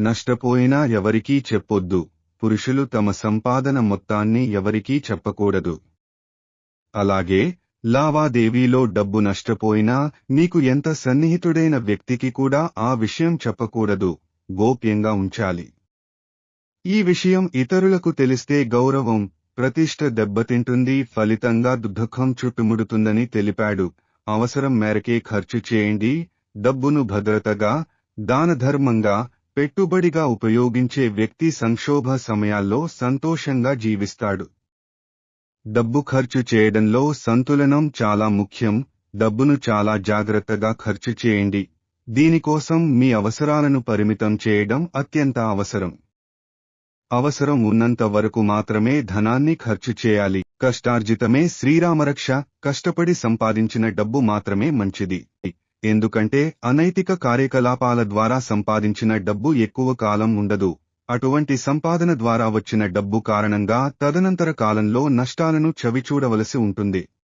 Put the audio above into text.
నష్టపోయినా ఎవరికీ చెప్పొద్దు. పురుషులు తమ సంపాదన మొత్తాన్ని ఎవరికీ చెప్పకూడదు. అలాగే లావాదేవీలో డబ్బు నష్టపోయినా నీకు ఎంత సన్నిహితుడైన వ్యక్తికి కూడా ఆ విషయం చెప్పకూడదు. గోప్యంగా ఉంచాలి. ఈ విషయం ఇతరులకు తెలిస్తే గౌరవం ప్రతిష్ట దెబ్బతింటుంది ఫలితంగా దుఃఖం చుట్టుముడుతుందని తెలిపాడు. అవసరం మేరకే ఖర్చు చేయండి. డబ్బును భద్రతగా దానధర్మంగా పెట్టుబడిగా ఉపయోగించే వ్యక్తి సంక్షోభ సమయాల్లో సంతోషంగా జీవిస్తాడు. డబ్బు ఖర్చు చేయడంలో సంతులనం చాలా ముఖ్యం డబ్బును చాలా జాగ్రత్తగా ఖర్చు చేయండి. దీనికోసం మీ అవసరాలను పరిమితం చేయడం అత్యంత అవసరం. అవసరం ఉన్నంత వరకు మాత్రమే ధనాన్ని ఖర్చు చేయాలి. కష్టార్జితమే శ్రీరామరక్ష కష్టపడి సంపాదించిన డబ్బు మాత్రమే మంచిది. ఎందుకంటే అనైతిక కార్యకలాపాల ద్వారా సంపాదించిన డబ్బు ఎక్కువ కాలం ఉండదు. అటువంటి సంపాదన ద్వారా వచ్చిన డబ్బు కారణంగా తదనంతర కాలంలో నష్టాలను చవిచూడవలసి ఉంటుంది.